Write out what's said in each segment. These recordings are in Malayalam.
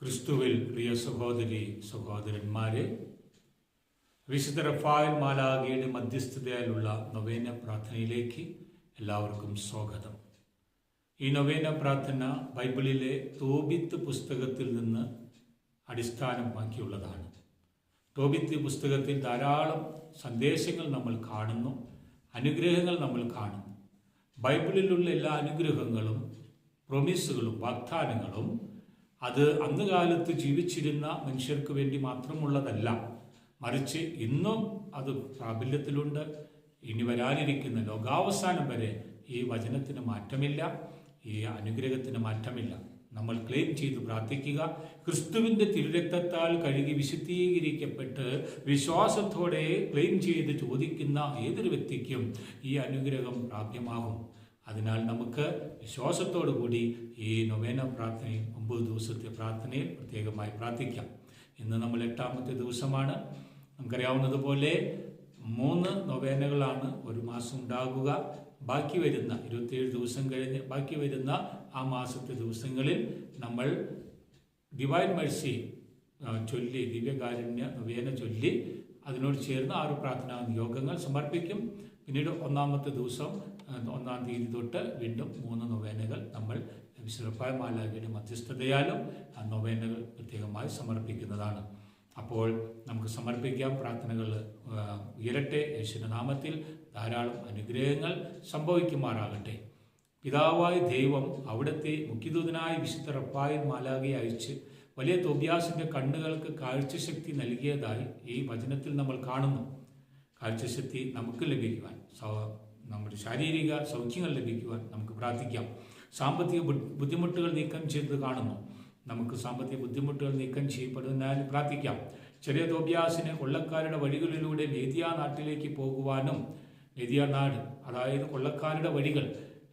ക്രിസ്തുവിൽ പ്രിയ സഹോദരി സഹോദരന്മാരെ വിശുദ്ധ റഫായൽ മാലാഗിയുടെ മധ്യസ്ഥതയാലുള്ള നൊവേന പ്രാർത്ഥനയിലേക്ക് എല്ലാവർക്കും സ്വാഗതം. ഈ നൊവേന പ്രാർത്ഥന ബൈബിളിലെ തോബിത്ത് പുസ്തകത്തിൽ നിന്ന് അടിസ്ഥാനമാക്കിയുള്ളതാണ്. തോബിത്ത് പുസ്തകത്തിൽ ധാരാളം സന്ദേശങ്ങൾ നമ്മൾ കാണുന്നു അനുഗ്രഹങ്ങൾ നമ്മൾ കാണുന്നു. ബൈബിളിലുള്ള എല്ലാ അനുഗ്രഹങ്ങളും പ്രൊമിസുകളും വാഗ്ദാനങ്ങളും അത് അന്ന് കാലത്ത് ജീവിച്ചിരുന്ന മനുഷ്യർക്ക് വേണ്ടി മാത്രമുള്ളതല്ല. മറിച്ച് ഇന്നും അത് പ്രാബല്യത്തിലുണ്ട്. ഇനി വരാനിരിക്കുന്ന ലോകാവസാനം വരെ ഈ വചനത്തിന് മാറ്റമില്ല ഈ അനുഗ്രഹത്തിന് മാറ്റമില്ല. നമ്മൾ ക്ലെയിം ചെയ്ത് പ്രാർത്ഥിക്കുക. ക്രിസ്തുവിന്റെ തിരുരക്തത്താൽ കഴുകി വിശുദ്ധീകരിക്കപ്പെട്ട് വിശ്വാസത്തോടെ ക്ലെയിം ചെയ്ത് ചോദിക്കുന്ന ഏതൊരു വ്യക്തിക്കും ഈ അനുഗ്രഹം പ്രാപ്യമാകും. അതിനാൽ നമുക്ക് വിശ്വാസത്തോടു കൂടി ഈ നൊവേന പ്രാർത്ഥനയും ഒമ്പത് ദിവസത്തെ പ്രാർത്ഥനയിൽ പ്രത്യേകമായി പ്രാർത്ഥിക്കാം. ഇന്ന് നമ്മൾ എട്ടാമത്തെ ദിവസമാണ്. നമുക്കറിയാവുന്നതുപോലെ മൂന്ന് നൊവേനകളാണ് ഒരു മാസം ഉണ്ടാകുക. ബാക്കി വരുന്ന ഇരുപത്തിയേഴ് ദിവസം കഴിഞ്ഞ് ബാക്കി വരുന്ന ആ മാസത്തെ ദിവസങ്ങളിൽ നമ്മൾ ഡിവൈൻ മഴ്സി ചൊല്ലി ദിവ്യകാരുണ്യ നൊവേന ചൊല്ലി അതിനോട് ചേർന്ന് ആറ് പ്രാർത്ഥനാ യോഗങ്ങൾ സമർപ്പിക്കും. പിന്നീട് ഒന്നാമത്തെ ദിവസം ഒന്നാം തീയതി തൊട്ട് വീണ്ടും മൂന്ന് നൊവേനകൾ നമ്മൾ വിശ്രപ്പായ മാലാഖയുടെ മധ്യസ്ഥതയാലും ആ നൊവേനകൾ പ്രത്യേകമായി സമർപ്പിക്കുന്നതാണ്. അപ്പോൾ നമുക്ക് സമർപ്പിക്കാം പ്രാർത്ഥനകൾ ഉയരട്ടെ. യേശുവിന്റെ നാമത്തിൽ ധാരാളം അനുഗ്രഹങ്ങൾ സംഭവിക്കുമാറാകട്ടെ. പിതാവായ ദൈവം അവിടുത്തെ മുഖ്യദൂതനായ വിശുദ്ധ റപ്പായൻ മാലാകെ അയച്ച് വലിയ തൊബ്യാസിന്റെ കണ്ണുകൾക്ക് കാഴ്ചശക്തി നൽകിയതായി ഈ വചനത്തിൽ നമ്മൾ കാണുന്നു. കാഴ്ചശക്തി നമുക്ക് ലഭിക്കുവാൻ നമ്മുടെ ശാരീരിക സൗഖ്യങ്ങൾ ലഭിക്കുവാൻ നമുക്ക് പ്രാർത്ഥിക്കാം. സാമ്പത്തിക ബുദ്ധിമുട്ടുകൾ നീക്കം ചെയ്ത് കാണുന്നു. നമുക്ക് സാമ്പത്തിക ബുദ്ധിമുട്ടുകൾ നീക്കം ചെയ്യപ്പെടുന്നതിനാൽ പ്രാർത്ഥിക്കാം. ചെറിയ തോബ്യാസിന് കൊള്ളക്കാരുടെ വഴികളിലൂടെ മേദിയ നാട്ടിലേക്ക് പോകുവാനും മേദിയ നാട് അതായത് കൊള്ളക്കാരുടെ വഴികൾ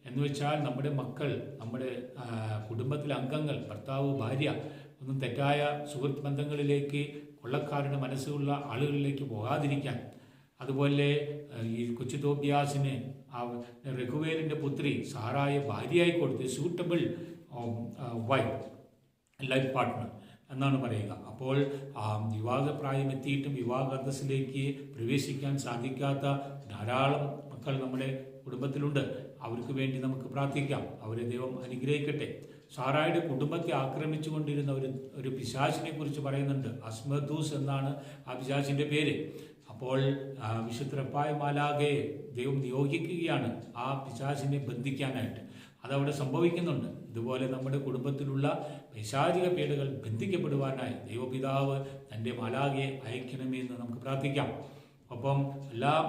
എന്ന് വെച്ചാൽ നമ്മുടെ മക്കൾ നമ്മുടെ കുടുംബത്തിലെ അംഗങ്ങൾ ഭർത്താവ് ഭാര്യ ഒന്നും തെറ്റായ സുഹൃത്ത് ബന്ധങ്ങളിലേക്ക് കൊള്ളക്കാരുടെ മനസ്സുള്ള ആളുകളിലേക്ക് പോകാതിരിക്കാൻ അതുപോലെ ഈ കൊച്ചു ആ രഘുവേലിന്റെ പുത്രി സാറായ ഭാര്യയായി കൊടുത്ത് സൂട്ടബിൾ വൈഫ് ലൈഫ് പാർട്ട്ണർ എന്നാണ് പറയുക. അപ്പോൾ വിവാഹപ്രായം എത്തിയിട്ടും വിവാഹ അന്തസ്സിലേക്ക് പ്രവേശിക്കാൻ സാധിക്കാത്ത ധാരാളം മക്കൾ നമ്മുടെ കുടുംബത്തിലുണ്ട്. അവർക്ക് വേണ്ടി നമുക്ക് പ്രാർത്ഥിക്കാം. അവരെ ദൈവം അനുഗ്രഹിക്കട്ടെ. സാറായുടെ കുടുംബത്തെ ആക്രമിച്ചു കൊണ്ടിരുന്ന ഒരു ഒരു പിശാചിനെ കുറിച്ച് പറയുന്നുണ്ട്. അസ്മദൂസ് എന്നാണ് ആ പിശാചിന്റെ പേര്. അപ്പോൾ വിശുദ്ധപ്പായ മാലാകെ ദൈവം നിയോഗിക്കുകയാണ് ആ പിശാചിനെ ബന്ധിക്കാനായിട്ട്. അതവിടെ സംഭവിക്കുന്നുണ്ട്. ഇതുപോലെ നമ്മുടെ കുടുംബത്തിലുള്ള പൈശാചിക പേടുകൾ ബന്ധിക്കപ്പെടുവാനായി ദൈവപിതാവ് തന്റെ മാലാകെ അയക്കണമേ എന്ന് നമുക്ക് പ്രാർത്ഥിക്കാം. ഒപ്പം എല്ലാം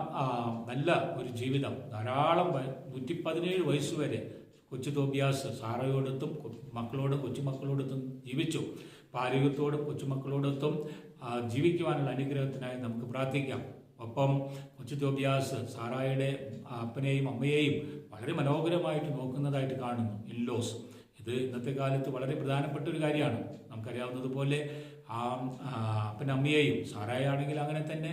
നല്ല ഒരു ജീവിതം. ധാരാളം നൂറ്റി പതിനേഴ് വയസ്സ് വരെ കൊച്ചു തോബിയാസ് സാറയോടൊത്തും മക്കളോടും കൊച്ചുമക്കളോടൊത്തും ജീവിച്ചു. പാരോഗ്യത്തോടും കൊച്ചുമക്കളോടൊത്തും ജീവിക്കുവാനുള്ള അനുഗ്രഹത്തിനായി നമുക്ക് പ്രാർത്ഥിക്കാം. ഒപ്പം കൊച്ചു തോബിയാസ് സാറായുടെ അപ്പനെയും അമ്മയെയും വളരെ മനോഹരമായിട്ട് നോക്കുന്നതായിട്ട് കാണുന്നു. ഇല്ലോസ്. ഇത് ഇന്നത്തെ കാലത്ത് വളരെ പ്രധാനപ്പെട്ട ഒരു കാര്യമാണ്. നമുക്കറിയാവുന്നതുപോലെ ആ അപ്പനും അമ്മയെയും സാറായാണെങ്കിൽ അങ്ങനെ തന്നെ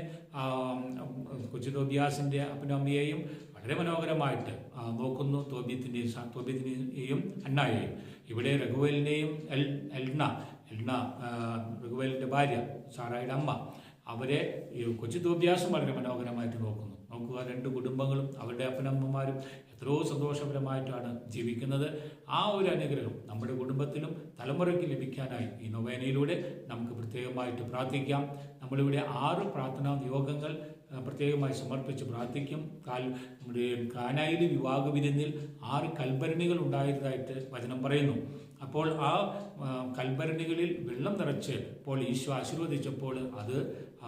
കൊച്ചു തോബിയാസിന്റെ അപ്പനും അമ്മയെയും വളരെ മനോഹരമായിട്ട് നോക്കുന്നു. തോബിയത്തിന്റെയും തോബിയത്തിന്റെയും അണ്ണായെയും ഇവിടെ രഘുവേലിനെയും എൽ എൽണ എൽണ രഘുവേലിന്റെ ഭാര്യ സാറായുടെ അമ്മ അവരെ ഈ കൊച്ചു തോബ്യാസം വളരെ മനോഹരമായിട്ട് നോക്കുന്നു. നോക്കുക രണ്ട് കുടുംബങ്ങളും അവരുടെ അപ്പനമ്മമാരും എത്രയോ സന്തോഷപരമായിട്ടാണ് ജീവിക്കുന്നത്. ആ ഒരു അനുഗ്രഹം നമ്മുടെ കുടുംബത്തിലും തലമുറയ്ക്ക് ലഭിക്കാനായി ഈ നൊവേനയിലൂടെ നമുക്ക് പ്രത്യേകമായിട്ട് പ്രാർത്ഥിക്കാം. നമ്മളിവിടെ ആറ് പ്രാർത്ഥനാ യോഗങ്ങൾ പ്രത്യേകമായി സമർപ്പിച്ച് പ്രാർത്ഥിക്കും. കാൽ നമ്മുടെ കാനായിലെ വിവാഹ വിരുന്നിൽ ആറ് കൽഭരണികൾ ഉണ്ടായതായിട്ട് വചനം പറയുന്നു. അപ്പോൾ ആ കൽഭരണികളിൽ വെള്ളം നിറച്ച് ഇപ്പോൾ ഈശോ ആശീർവദിച്ചപ്പോൾ അത്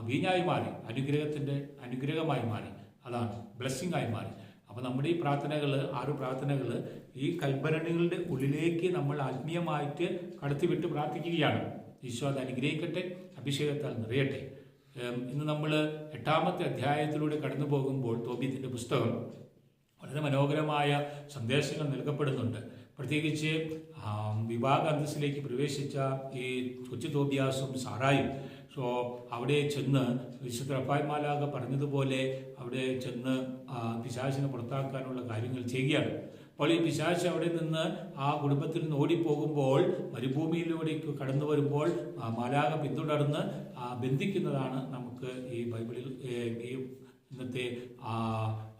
വീഞ്ഞായി മാറി അനുഗ്രഹത്തിന്റെ അനുഗ്രഹമായി മാറി. അതാണ് ബ്ലെസ്സിങ് ആയി മാറി. അപ്പോൾ നമ്മുടെ ഈ പ്രാർത്ഥനകൾ ആറ് പ്രാർത്ഥനകൾ ഈ കൽഭരണികളുടെ ഉള്ളിലേക്ക് നമ്മൾ ആത്മീയമായിട്ട് കടത്തിവിട്ട് പ്രാർത്ഥിക്കുകയാണ്. ഈശോ അത് അനുഗ്രഹിക്കട്ടെ അഭിഷേകത്താൽ നിറയട്ടെ. ഇന്ന് നമ്മൾ എട്ടാമത്തെ അധ്യായത്തിലൂടെ കടന്നു പോകുമ്പോൾ തോബിയത്തിന്റെ പുസ്തകം വളരെ മനോഹരമായ സന്ദേശങ്ങൾ നൽകപ്പെടുന്നുണ്ട്. പ്രത്യേകിച്ച് വിവാഹ അന്തസ്സിലേക്ക് പ്രവേശിച്ച ഈ കൊച്ചു തോബിയാസും സാറായും. സോ അവിടെ ചെന്ന് വിശുദ്ധ റഫായ്മാലാക പറഞ്ഞതുപോലെ അവിടെ ചെന്ന് പിശാചിനെ പുറത്താക്കാനുള്ള കാര്യങ്ങൾ ചെയ്യുകയാണ്. അപ്പോൾ ഈ പിശാച് അവിടെ നിന്ന് ആ കുടുംബത്തിൽ നിന്ന് ഓടിപ്പോകുമ്പോൾ മരുഭൂമിയിലൂടെ കടന്നു വരുമ്പോൾ മാലാക പിന്തുടർന്ന് ബന്ധിക്കുന്നതാണ് നമുക്ക് ഈ ബൈബിളിൽ ഈ ഇന്നത്തെ ആ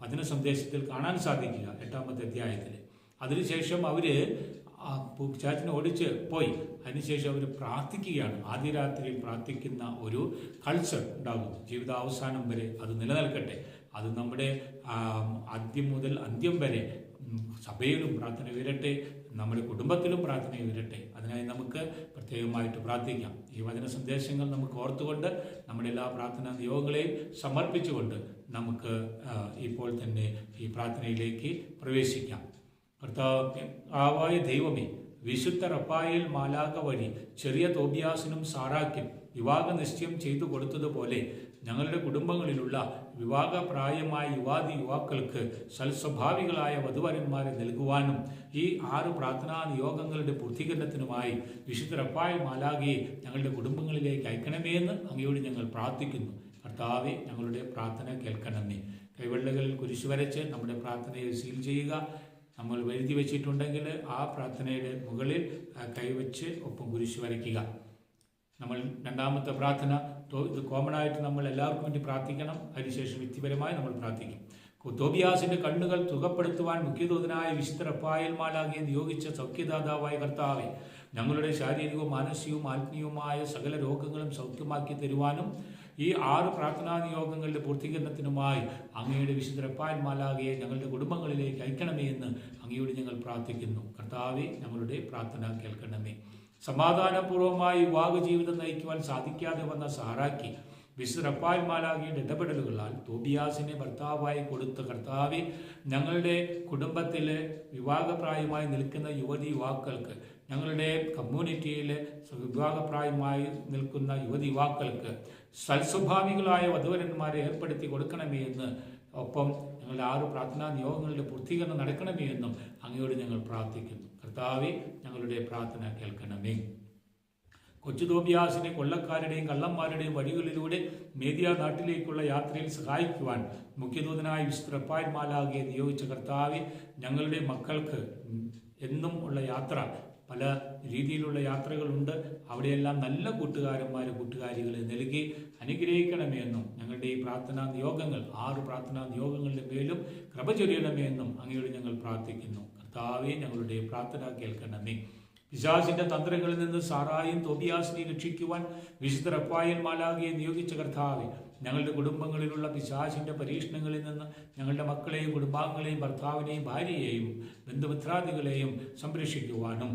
വചന സന്ദേശത്തിൽ കാണാൻ സാധിക്കുക എട്ടാമത്തെ അധ്യായത്തിൽ. അതിനുശേഷം അവർ പിശാചിനെ ഓടിച്ച് പോയി. അതിനുശേഷം അവർ പ്രാർത്ഥിക്കുകയാണ്. ആദ്യ രാത്രിയിൽ പ്രാർത്ഥിക്കുന്ന ഒരു കൾച്ചർ ഉണ്ടാകുന്നു. ജീവിതാവസാനം വരെ അത് നിലനിൽക്കട്ടെ. അത് നമ്മുടെ ആദ്യം മുതൽ അന്ത്യം വരെ സഭയിലും പ്രാർത്ഥന ഉയരട്ടെ നമ്മുടെ കുടുംബത്തിലും പ്രാർത്ഥന ഉയരട്ടെ. അതിനായി നമുക്ക് പ്രത്യേകമായിട്ട് പ്രാർത്ഥിക്കാം. ഈ വചന സന്ദേശങ്ങൾ നമുക്ക് ഓർത്തുകൊണ്ട് നമ്മുടെ എല്ലാ പ്രാർത്ഥനാ നിയോഗങ്ങളെയും സമർപ്പിച്ചുകൊണ്ട് നമുക്ക് ഇപ്പോൾ തന്നെ ഈ പ്രാർത്ഥനയിലേക്ക് പ്രവേശിക്കാം. കർത്താവായ ദൈവമേ വിശുദ്ധ റപ്പായേൽ മാലാക വഴി ചെറിയ തോബിയാസിനും സാറാക്കും വിവാഹ നിശ്ചയം ചെയ്തു കൊടുത്തതുപോലെ ഞങ്ങളുടെ കുടുംബങ്ങളിലുള്ള വിവാഹപ്രായമായ യുവാദി യുവാക്കൾക്ക് സൽസ്വഭാവികളായ വധുവരന്മാരെ നൽകുവാനും ഈ ആറ് പ്രാർത്ഥനാ നിയോഗങ്ങളുടെ പൂർത്തീകരണത്തിനുമായി വിശുദ്ധ റഫായൽ മാലാകയെ ഞങ്ങളുടെ കുടുംബങ്ങളിലേക്ക് അയക്കണമേ എന്ന് അങ്ങയോട് ഞങ്ങൾ പ്രാർത്ഥിക്കുന്നു. കർത്താവെ ഞങ്ങളുടെ പ്രാർത്ഥന കേൾക്കണമേ. കൈവെള്ളകളിൽ കുരിശു വരച്ച് നമ്മുടെ പ്രാർത്ഥനയെ സീൽ ചെയ്യുക. നമ്മൾ വരുത്തി വെച്ചിട്ടുണ്ടെങ്കിൽ ആ പ്രാർത്ഥനയുടെ മുകളിൽ കൈവച്ച് ഒപ്പം കുരിശ് വരയ്ക്കുക. നമ്മൾ രണ്ടാമത്തെ പ്രാർത്ഥന ഇത് കോമൺ ആയിട്ട് നമ്മൾ എല്ലാവർക്കും വേണ്ടി പ്രാർത്ഥിക്കണം. അതിനുശേഷം വ്യക്തിപരമായി നമ്മൾ പ്രാർത്ഥിക്കും. തോബിയാസിന്റെ കണ്ണുകൾ തുകപ്പെടുത്തുവാൻ മുഖ്യദൂതനായ വിശുദ്ധ റപ്പായൽ മാലാകെ നിയോഗിച്ച സൗഖ്യദാതാവായ കർത്താവെ ഞങ്ങളുടെ ശാരീരികവും മാനസികവും ആത്മീയവുമായ സകല രോഗങ്ങളും സൗഖ്യമാക്കി തരുവാനും ഈ ആറ് പ്രാർത്ഥനാ നിയോഗങ്ങളുടെ പൂർത്തീകരണത്തിനുമായി അങ്ങയുടെ വിശുദ്ധ റപ്പായൽ മാലാകയെ ഞങ്ങളുടെ കുടുംബങ്ങളിലേക്ക് അയക്കണമേ എന്ന് അങ്ങയോട് ഞങ്ങൾ പ്രാർത്ഥിക്കുന്നു. കർത്താവെ ഞങ്ങളുടെ പ്രാർത്ഥന കേൾക്കണമേ. സമാധാനപൂർവമായി വിവാഹ ജീവിതം നയിക്കുവാൻ സാധിക്കാതെ വന്ന സാറാക്കി വിശ്രപ്പാൽ മാലാകിയുടെ ഇടപെടലുകളാൽ തോബിയാസിനെ ഭർത്താവായി കൊടുത്ത കർത്താവെ ഞങ്ങളുടെ കുടുംബത്തിലെ വിവാഹപ്രായമായി നിൽക്കുന്ന യുവതി യുവാക്കൾക്ക് ഞങ്ങളുടെ കമ്മ്യൂണിറ്റിയിൽ വിഭാഗപ്രായമായി നിൽക്കുന്ന യുവതി യുവാക്കൾക്ക് സൽസ്വഭാവികളായ വധുവരന്മാരെ ഏർപ്പെടുത്തി കൊടുക്കണമേ എന്ന് ഒപ്പം ഞങ്ങളുടെ ആറ് പ്രാർത്ഥനാ നിയോഗങ്ങളുടെ പൂർത്തീകരണം നടക്കണമേ എന്നും അങ്ങയോട് ഞങ്ങൾ പ്രാർത്ഥിക്കുന്നു. കർത്താവെ ഞങ്ങളുടെ പ്രാർത്ഥന കേൾക്കണമേ. കൊച്ചുതോബിയാസിനെ കൊള്ളക്കാരുടെയും കള്ളന്മാരുടെയും വഴികളിലൂടെ മേദിയ നാട്ടിലേക്കുള്ള യാത്രയിൽ സഹായിക്കുവാൻ മുഖ്യദൂതനായ വിശ്രപ്പായ്മാലാകെ മാലാകെ നിയോഗിച്ച കർത്താവെ ഞങ്ങളുടെ മക്കൾക്ക് എന്നും ഉള്ള യാത്ര പല രീതിയിലുള്ള യാത്രകളുണ്ട്. അവിടെയെല്ലാം നല്ല കൂട്ടുകാരന്മാരെ കൂട്ടുകാരികളെ നൽകി അനുഗ്രഹിക്കണമേ എന്നും ഞങ്ങളുടെ ഈ പ്രാർത്ഥനാ നിയോഗങ്ങൾ ആറ് പ്രാർത്ഥനാ നിയോഗങ്ങളുടെ മേലും കൃപ ചൊരിയണമേ എന്നും അങ്ങയോട് ഞങ്ങൾ പ്രാർത്ഥിക്കുന്നു. കർത്താവെ ഞങ്ങളുടെ പ്രാർത്ഥന കേൾക്കണമേ. പിശാചിന്റെ തന്ത്രങ്ങളിൽ നിന്ന് സാറായും തോബിയാസിനെ രക്ഷിക്കുവാൻ വിശുദ്ധ റപ്പായൻ മാലാകിയെ നിയോഗിച്ച കർത്താവെ ഞങ്ങളുടെ കുടുംബങ്ങളിലുള്ള പിശാചിന്റെ പരീക്ഷണങ്ങളിൽ നിന്ന് ഞങ്ങളുടെ മക്കളെയും കുടുംബാംഗങ്ങളെയും ഭർത്താവിനെയും ഭാര്യയെയും ബന്ധുമിത്രാദികളെയും സംരക്ഷിക്കുവാനും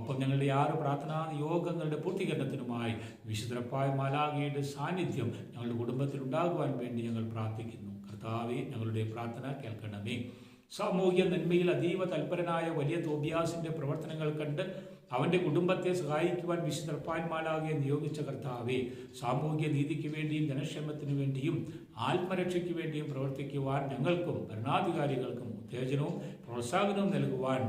ഒപ്പം ഞങ്ങളുടെ ആറ് പ്രാർത്ഥനാ യോഗങ്ങളുടെ പൂർത്തീകരണത്തിനുമായി വിശുദ്ധപ്പായ മാലാകിയുടെ സാന്നിധ്യം ഞങ്ങളുടെ കുടുംബത്തിൽ ഉണ്ടാകുവാൻ വേണ്ടി ഞങ്ങൾ പ്രാർത്ഥിക്കുന്നു. കർത്താവെ ഞങ്ങളുടെ പ്രാർത്ഥന കേൾക്കണമേ. സാമൂഹ്യ നന്മയിൽ അതീവ തൽപരനായ വലിയ തോബിയാസിന്റെ പ്രവർത്തനങ്ങൾ കണ്ട് അവന്റെ കുടുംബത്തെ സഹായിക്കുവാൻ വിശുദ്ധർപ്പാൻമാലാകെ നിയോഗിച്ച കർത്താവെ സാമൂഹ്യ നീതിക്ക് വേണ്ടിയും ജനക്ഷേമത്തിനു വേണ്ടിയും ആത്മരക്ഷയ്ക്ക് വേണ്ടിയും പ്രവർത്തിക്കുവാൻ ഞങ്ങൾക്കും ഭരണാധികാരികൾക്കും ഉത്തേജനവും പ്രോത്സാഹനവും നൽകുവാൻ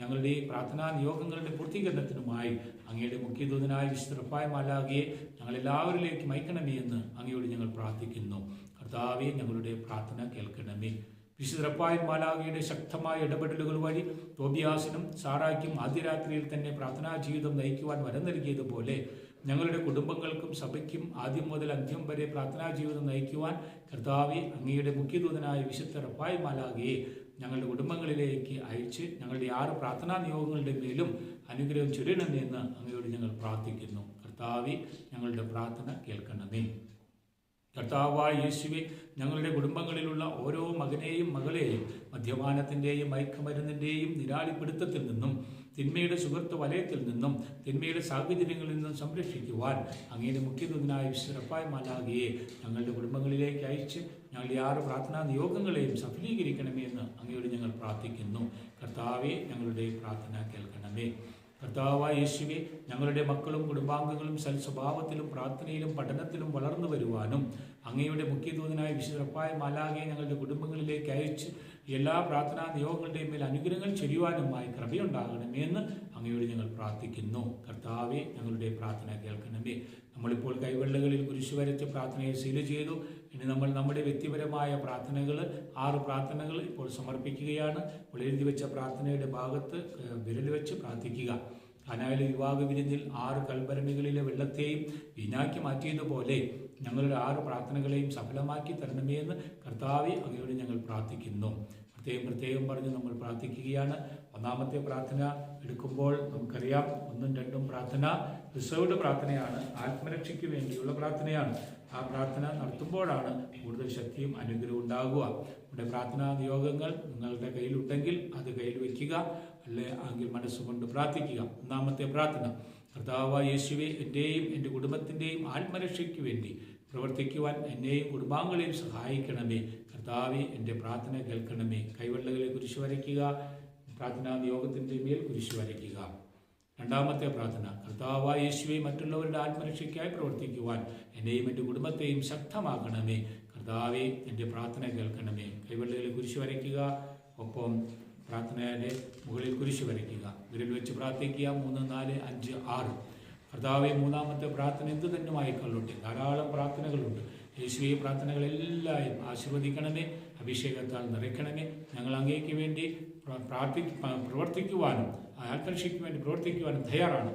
ഞങ്ങളുടെ പ്രാർത്ഥനാ നിയോഗങ്ങളുടെ പൂർത്തീകരണത്തിനുമായി അങ്ങയുടെ മുഖ്യദൂതനായ വിശുദ്ധർപ്പായ മാലാകിയെ ഞങ്ങളെല്ലാവരിലേക്കും അയക്കണമേ എന്ന് അങ്ങയോട് ഞങ്ങൾ പ്രാർത്ഥിക്കുന്നു. കർത്താവെ ഞങ്ങളുടെ പ്രാർത്ഥന കേൾക്കണമേ. വിശുദ്ധപ്പായൻ മാലാകയുടെ ശക്തമായ ഇടപെടലുകൾ വഴി തോബിയാസിനും സാറായ്ക്കും ആദ്യരാത്രിയിൽ തന്നെ പ്രാർത്ഥനാ ജീവിതം നയിക്കുവാൻ വരം നൽകിയതുപോലെ ഞങ്ങളുടെ കുടുംബങ്ങൾക്കും സഭയ്ക്കും ആദ്യം മുതൽ അന്ത്യം വരെ പ്രാർത്ഥനാ ജീവിതം നയിക്കുവാൻ കർത്താവെ അങ്ങയുടെ മുഖ്യദൂതനായ വിശുദ്ധ റപ്പായ് മാലാകയെ ഞങ്ങളുടെ കുടുംബങ്ങളിലേക്ക് അയച്ച് ഞങ്ങളുടെ ആറ് പ്രാർത്ഥനാ നിയോഗങ്ങളുടെ മേലും അനുഗ്രഹം ചൊരിയണമെന്ന് അങ്ങയോട് ഞങ്ങൾ പ്രാർത്ഥിക്കുന്നു. കർത്താവി ഞങ്ങളുടെ പ്രാർത്ഥന കേൾക്കണമേ. കർത്താവായ യേശുവെ ഞങ്ങളുടെ കുടുംബങ്ങളിലുള്ള ഓരോ മകനെയും മകളെയും മദ്യപാനത്തിന്റെയും മയക്കുമരുന്നിന്റെയും നിരാളിപ്പിടുത്തത്തിൽ നിന്നും തിന്മയുടെ സുഹൃത്ത് വലയത്തിൽ നിന്നും തിന്മയുടെ സാഹചര്യങ്ങളിൽ നിന്നും സംരക്ഷിക്കുവാൻ അങ്ങയുടെ മുഖ്യദൂതനായ വിശ്വരപ്പായ മാലാകിയെ ഞങ്ങളുടെ കുടുംബങ്ങളിലേക്ക് അയച്ച് ഞങ്ങളുടെ ആറ് പ്രാർത്ഥനാ നിയോഗങ്ങളെയും സഫലീകരിക്കണമേ എന്ന് അങ്ങയോട് ഞങ്ങൾ പ്രാർത്ഥിക്കുന്നു. കർത്താവെ ഞങ്ങളുടെ പ്രാർത്ഥന കേൾക്കണമേ. കർത്താവായ യേശുവെ ഞങ്ങളുടെ മക്കളും കുടുംബാംഗങ്ങളും സൽസ്വഭാവത്തിലും പ്രാർത്ഥനയിലും പഠനത്തിലും വളർന്നു വരുവാനും അങ്ങയുടെ മുഖ്യദൂതനായ വിശുദ്ധപ്പായ മാലാകെ ഞങ്ങളുടെ കുടുംബങ്ങളിലേക്ക് അയച്ച് എല്ലാ പ്രാർത്ഥനാ നിയോഗങ്ങളുടെയും മേൽ അനുഗ്രഹങ്ങൾ ചെരിയുവാനുമായി കൃപയുണ്ടാകണമേ എന്ന് അങ്ങയോട് ഞങ്ങൾ പ്രാർത്ഥിക്കുന്നു. കർത്താവെ ഞങ്ങളുടെ പ്രാർത്ഥന കേൾക്കണമേ. നമ്മളിപ്പോൾ കൈവെള്ളകളിൽ കുരിശു വരച്ച് പ്രാർത്ഥനയെ സീൽ ചെയ്തു. ഇനി നമ്മൾ നമ്മുടെ വ്യക്തിപരമായ പ്രാർത്ഥനകൾ ആറ് പ്രാർത്ഥനകൾ ഇപ്പോൾ സമർപ്പിക്കുകയാണ്. പുളിയെഴുതി വെച്ച പ്രാർത്ഥനയുടെ ഭാഗത്ത് വിരൽ വെച്ച് പ്രാർത്ഥിക്കുക. അനായാലും വിവാഹ വിരുന്നിൽ ആറ് കൽഭരണികളിലെ വെള്ളത്തെയും വീഞ്ഞാക്കി മാറ്റിയതുപോലെ ഞങ്ങളുടെ ആറ് പ്രാർത്ഥനകളെയും സഫലമാക്കി തരണമേ എന്ന് കർത്താവെ അങ്ങയോട് ഞങ്ങൾ പ്രാർത്ഥിക്കുന്നു. പ്രത്യേകം പ്രത്യേകം പറഞ്ഞ് നമ്മൾ പ്രാർത്ഥിക്കുകയാണ്. ഒന്നാമത്തെ പ്രാർത്ഥന എടുക്കുമ്പോൾ നമുക്കറിയാം ഒന്നും രണ്ടും പ്രാർത്ഥന റിസർവ്ഡ് പ്രാർത്ഥനയാണ് ആത്മരക്ഷയ്ക്ക് വേണ്ടിയുള്ള പ്രാർത്ഥനയാണ്. ആ പ്രാർത്ഥന നടത്തുമ്പോഴാണ് കൂടുതൽ ശക്തിയും അനുഗ്രഹവും ഉണ്ടാകുക. നമ്മുടെ പ്രാർത്ഥനാ നിയോഗങ്ങൾ നിങ്ങളുടെ കയ്യിലുണ്ടെങ്കിൽ അത് കയ്യിൽ വയ്ക്കുക. അല്ലെ? എങ്കിൽ മനസ്സുകൊണ്ട് പ്രാർത്ഥിക്കുക. ഒന്നാമത്തെ പ്രാർത്ഥന കർത്താവ് യേശുവെ എന്റെയും എന്റെ കുടുംബത്തിന്റെയും ആത്മരക്ഷയ്ക്ക് വേണ്ടി പ്രവർത്തിക്കുവാൻ എന്നെയും കുടുംബാംഗങ്ങളെയും സഹായിക്കണമേ. കർത്താവെ എന്റെ പ്രാർത്ഥന കേൾക്കണമേ. കൈവെള്ളകളെ കുരിശു വരയ്ക്കുക. പ്രാർത്ഥനാ നിയോഗത്തിന്റെ മേൽ കുരിശു വരയ്ക്കുക. രണ്ടാമത്തെ പ്രാർത്ഥന കർത്താവായ യേശുവെ മറ്റുള്ളവരുടെ ആത്മരക്ഷയ്ക്കായി പ്രവർത്തിക്കുവാൻ എന്നെയും എന്റെ കുടുംബത്തെയും ശക്തമാക്കണമേ. കർത്താവെ എന്റെ പ്രാർത്ഥന കേൾക്കണമേ. കൈവെള്ളയിൽ കുരിശു വരയ്ക്കുക ഒപ്പം പ്രാർത്ഥനയുടെ മുകളിൽ കുരിശു വരയ്ക്കുക. വിരൽ വെച്ച് പ്രാർത്ഥിക്കുക മൂന്ന് നാല് അഞ്ച് ആറ്. കർത്താവെ മൂന്നാമത്തെ പ്രാർത്ഥന എന്ത് തന്നെ കൊള്ളട്ടെ ധാരാളം പ്രാർത്ഥനകളുണ്ട്. യേശുവെ പ്രാർത്ഥനകളെല്ലാം ആശീർവദിക്കണമേ അഭിഷേകത്താൽ നിറയ്ക്കണമേ. ഞങ്ങൾ അങ്ങേക്ക് വേണ്ടി പ്ര- പ്രാർത്ഥി പ്രവർത്തിക്കുവാനും ആത്മരക്ഷയ്ക്ക് വേണ്ടി പ്രവർത്തിക്കുവാനും തയ്യാറാണ്.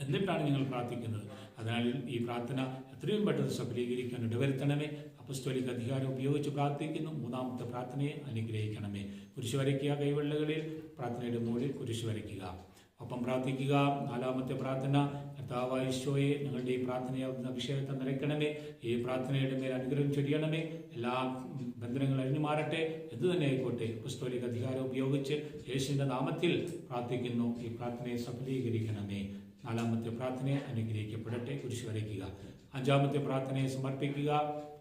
എന്നിട്ടാണ് ഞങ്ങൾ പ്രാർത്ഥിക്കുന്നത്. അതിനാൽ ഈ പ്രാർത്ഥന എത്രയും പെട്ടെന്ന് സഫലീകരിക്കാൻ ഇടവരുത്തണമേ. അപ്പസ്തോലിക അധികാരം ഉപയോഗിച്ച് പ്രാർത്ഥിക്കുന്നു. മൂന്നാമത്തെ പ്രാർത്ഥനയെ അനുഗ്രഹിക്കണമേ. കുരിശ് വരയ്ക്കുക കൈവെള്ളകളിൽ. പ്രാർത്ഥനയുടെ മുകളിൽ കുരിശ് വരയ്ക്കുക ഒപ്പം പ്രാർത്ഥിക്കുക. നാലാമത്തെ പ്രാർത്ഥന കർത്താവായ ഈശോയെ ഞങ്ങളുടെ ഈ പ്രാർത്ഥനയെ അഭിഷേകത്തെ നിറയ്ക്കണമേ. ഈ പ്രാർത്ഥനയുടെ മേൽ അനുഗ്രഹം ചൊരിയണമേ. എല്ലാ ബന്ധനങ്ങൾ അഴിഞ്ഞു മാറട്ടെ. എന്തു തന്നെ ആയിക്കോട്ടെ. പുസ്തോലിക അധികാരം ഉപയോഗിച്ച് യേശുവിന്റെ നാമത്തിൽ പ്രാർത്ഥിക്കുന്നു. ഈ പ്രാർത്ഥനയെ സഫലീകരിക്കണമേ. നാലാമത്തെ പ്രാർത്ഥനയെ അനുഗ്രഹിക്കപ്പെടട്ടെ. കുരിശ് വരയ്ക്കുക. അഞ്ചാമത്തെ പ്രാർത്ഥനയെ സമർപ്പിക്കുക.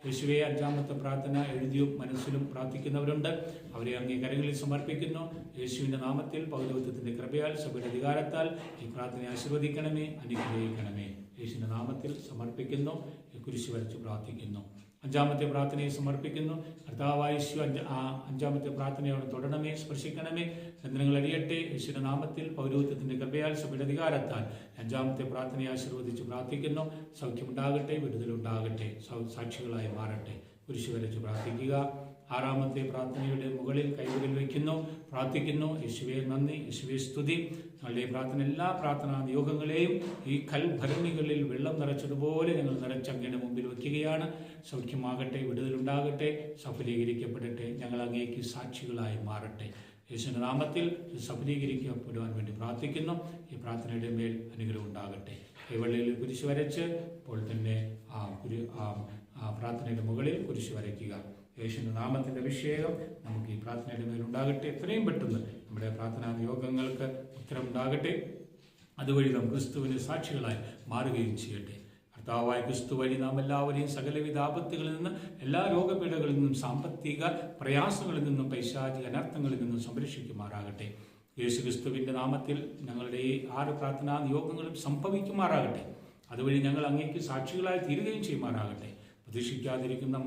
യേശുവെ അഞ്ചാമത്തെ പ്രാർത്ഥന എഴുതിയും മനസ്സിലും പ്രാർത്ഥിക്കുന്നവരുണ്ട്. അവരെ അങ്ങേ സമർപ്പിക്കുന്നു. യേശുവിന്റെ നാമത്തിൽ പൗരത്വത്തിന്റെ കൃപയാൽ സഭയുടെ അധികാരത്താൽ ഈ പ്രാർത്ഥനയെ ആശീർവദിക്കണമേ അനുഗ്രഹിക്കണമേ. യേശുവിന്റെ നാമത്തിൽ സമർപ്പിക്കുന്നു. കുരിശ് വരച്ച് പ്രാർത്ഥിക്കുന്നു. അഞ്ചാമത്തെ പ്രാർത്ഥനയെ സമർപ്പിക്കുന്നു. കർത്താവായ യേശു ആ അഞ്ചാമത്തെ പ്രാർത്ഥനയോട് തുടരണമേ സ്പർശിക്കണമേ. ചന്ദ്രങ്ങൾ അടിയട്ടെ യേശുരനാമത്തിൽ നാമത്തിൽ പൗരോഹിത്യത്തിന്റെ കൃപയാൽ സഭയുടെ അഞ്ചാമത്തെ പ്രാർത്ഥനയെ ആശീർവദിച്ച് പ്രാർത്ഥിക്കുന്നു. സൗഖ്യമുണ്ടാകട്ടെ വിടുതലുണ്ടാകട്ടെ സാക്ഷികളായി മാറട്ടെ. കുരിശു വരച്ച് പ്രാർത്ഥിക്കുക. ആറാമത്തെ പ്രാർത്ഥനയുടെ മുകളിൽ കൈകളിൽ വയ്ക്കുന്നു. പ്രാർത്ഥിക്കുന്നു. യേശുവെ നന്ദി യേശുവെ സ്തുതി. ഞങ്ങളുടെ ഈ പ്രാർത്ഥന എല്ലാ പ്രാർത്ഥനാ നിയോഗങ്ങളെയും ഈ കൽഭരണികളിൽ വെള്ളം നിറച്ചതുപോലെ ഞങ്ങൾ നിറച്ചങ്ങയുടെ മുമ്പിൽ വയ്ക്കുകയാണ്. സൗഖ്യമാകട്ടെ വിടുതലുണ്ടാകട്ടെ സഫലീകരിക്കപ്പെടട്ടെ ഞങ്ങൾ അങ്ങേക്ക് സാക്ഷികളായി മാറട്ടെ. യേശുവിന്റെ നാമത്തിൽ സഫലീകരിക്കപ്പെടുവാൻ വേണ്ടി പ്രാർത്ഥിക്കുന്നു. ഈ പ്രാർത്ഥനയുടെ മേൽ അനുഗ്രഹം ഉണ്ടാകട്ടെ. കൈവള്ളിയിൽ കുരിശ് വരച്ച് അപ്പോൾ തന്നെ ആ കുരു ആ പ്രാർത്ഥനയുടെ മുകളിൽ കുരിശ് വരയ്ക്കുക. യേശുവിന്റെ നാമത്തിന്റെ അഭിഷേകം നമുക്ക് ഈ പ്രാർത്ഥനയുടെ മേലുണ്ടാകട്ടെ എത്രയും പെട്ടെന്ന് നമ്മുടെ പ്രാർത്ഥനാ യോഗങ്ങൾക്ക് ഉത്തരം ഉണ്ടാകട്ടെ. അതുവഴി നാം ക്രിസ്തുവിന് സാക്ഷികളായി മാറുകയും ചെയ്യട്ടെ. കർത്താവായ ക്രിസ്തു വഴി നാം എല്ലാവരെയും സകലവിധ ആപത്തുകളിൽ നിന്ന് എല്ലാ രോഗപീഠകളിൽ നിന്നും സാമ്പത്തിക പ്രയാസങ്ങളിൽ നിന്നും പൈശാചിക അനർത്ഥങ്ങളിൽ നിന്നും സംരക്ഷിക്കുമാറാകട്ടെ. യേശു ക്രിസ്തുവിന്റെ നാമത്തിൽ ഞങ്ങളുടെ ഈ ആറ് പ്രാർത്ഥനാ നിയോഗങ്ങളും സംഭവിക്കുമാറാകട്ടെ. അതുവഴി ഞങ്ങൾ അങ്ങേക്ക് സാക്ഷികളായി തീരുകയും ചെയ്യുമാറാകട്ടെ. പ്രതീക്ഷിക്കാതിരിക്കുന്ന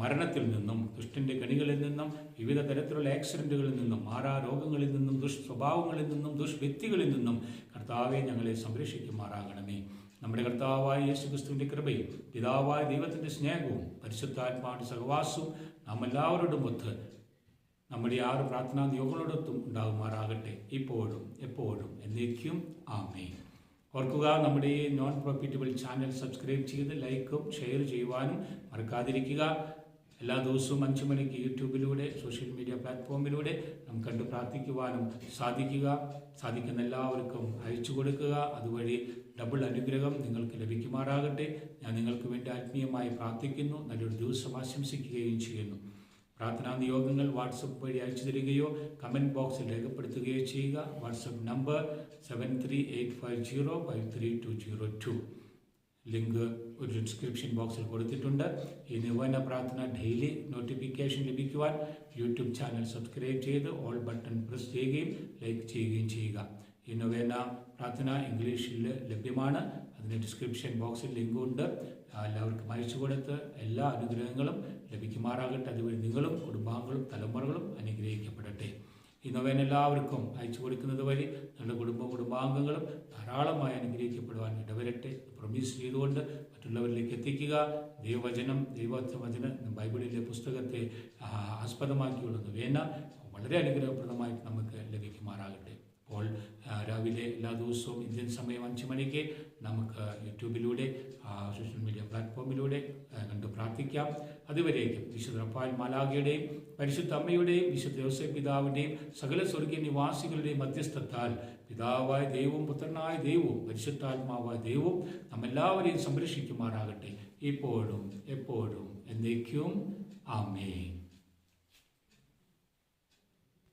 മരണത്തിൽ നിന്നും ദുഷ്ടന്റെ കണികളിൽ നിന്നും വിവിധ തരത്തിലുള്ള ആക്സിഡന്റുകളിൽ നിന്നും മാറാ രോഗങ്ങളിൽ നിന്നും ദുഷ്സ്വഭാവങ്ങളിൽ നിന്നും ദുഷ്വ്യക്തികളിൽ നിന്നും കർത്താവെ ഞങ്ങളെ സംരക്ഷിക്കുമാറാകണമേ. നമ്മുടെ കർത്താവായ യേശു ക്രിസ്തുവിന്റെ കൃപയും പിതാവായ ദൈവത്തിന്റെ സ്നേഹവും പരിശുദ്ധാത്മാവിന്റെ സഹവാസവും നാം എല്ലാവരോടും ഒത്ത് നമ്മുടെ ആറ് പ്രാർത്ഥനാ നിയോഗങ്ങളോടൊത്തും ഉണ്ടാകുമാറാകട്ടെ. ഇപ്പോഴും എപ്പോഴും എന്നേക്കും. ആമേ ഓർക്കുക നമ്മുടെ ഈ നോൺ പ്രോഫിറ്റബിൾ ചാനൽ സബ്സ്ക്രൈബ് ചെയ്ത് ലൈക്കും ഷെയർ ചെയ്യുവാനും മറക്കാതിരിക്കുക. എല്ലാ ദിവസവും അഞ്ചു മണിക്ക് യൂട്യൂബിലൂടെ സോഷ്യൽ മീഡിയ പ്ലാറ്റ്ഫോമിലൂടെ നാം കണ്ട് പ്രാർത്ഥിക്കുവാനും സാധിക്കുക. സാധിക്കുന്ന എല്ലാവർക്കും അയച്ചു കൊടുക്കുക. അതുവഴി ഡബിൾ അനുഗ്രഹം നിങ്ങൾക്ക് ലഭിക്കുമാറാകട്ടെ. ഞാൻ നിങ്ങൾക്ക് വേണ്ടി ആത്മീയമായി പ്രാർത്ഥിക്കുന്നു. നല്ലൊരു ദിവസം ആശംസിക്കുകയും ചെയ്യുന്നു. പ്രാർത്ഥനാ നിയോഗങ്ങൾ വാട്സപ്പ് വഴി അയച്ചു തരികയോ കമന്റ് ബോക്സിൽ രേഖപ്പെടുത്തുകയോ ചെയ്യുക. WhatsApp number seven three eight five zero five three two zero two link ഒരു ഡിസ്ക്രിപ്ഷൻ ബോക്സിൽ കൊടുത്തിട്ടുണ്ട്. ഈ നിവന പ്രാർത്ഥന ഡെയിലി നോട്ടിഫിക്കേഷൻ ലഭിക്കുവാൻ യൂട്യൂബ് ചാനൽ സബ്സ്ക്രൈബ് ചെയ്ത് ഓൾ ബട്ടൺ പ്രസ് ചെയ്യുകയും ലൈക്ക് ചെയ്യുകയും ചെയ്യുക. ഈ നൊവേന പ്രാർത്ഥന ഇംഗ്ലീഷിൽ ലഭ്യമാണ്. അതിന് ഡിസ്ക്രിപ്ഷൻ ബോക്സിൽ ലിങ്കുണ്ട് എല്ലാവർക്കും അയച്ചു കൊടുത്ത് എല്ലാ അനുഗ്രഹങ്ങളും ലഭിക്കുമാറാകട്ടെ. അതുവഴി നിങ്ങളും കുടുംബാംഗങ്ങളും തലമുറകളും അനുഗ്രഹിക്കപ്പെടട്ടെ. ഈ നൊവേന എല്ലാവർക്കും അയച്ചു കൊടുക്കുന്നത് വഴി നിങ്ങളുടെ കുടുംബ കുടുംബാംഗങ്ങളും ധാരാളമായി അനുഗ്രഹിക്കപ്പെടുവാൻ ഇടവരട്ടെ. പ്രൊമീസ് ചെയ്തുകൊണ്ട് മറ്റുള്ളവരിലേക്ക് എത്തിക്കുക. ദൈവവചനം ദൈവവചന ബൈബിളിലെ പുസ്തകത്തെ ആസ്പദമാക്കിയുള്ള നൊവേന വളരെ അനുഗ്രഹപ്രദമായിട്ട് നമുക്ക് ആ, രാവിലെ എല്ലാ ദിവസവും ഇന്ത്യൻ സമയം അഞ്ച് മണിക്ക് നമുക്ക് യൂട്യൂബിലൂടെ സോഷ്യൽ മീഡിയ പ്ലാറ്റ്ഫോമിലൂടെ കണ്ട് പ്രാർത്ഥിക്കാം. അതുവരേക്കും വിശുദ്ധ റഫാൽ മാലാഖയുടെയും പരിശുദ്ധ അമ്മയുടെയും വിശുദ്ധ യോസെ പിതാവിന്റെയും സകല സ്വർഗീയ നിവാസികളുടെയും മധ്യസ്ഥത്താൽ പിതാവായ ദൈവവും പുത്രനായ ദൈവവും പരിശുദ്ധാത്മാവായ ദൈവവും നമ്മെല്ലാവരെയും സംരക്ഷിക്കുമാറാകട്ടെ. ഇപ്പോഴും എപ്പോഴും എന്നേക്കും. ആമേൻ.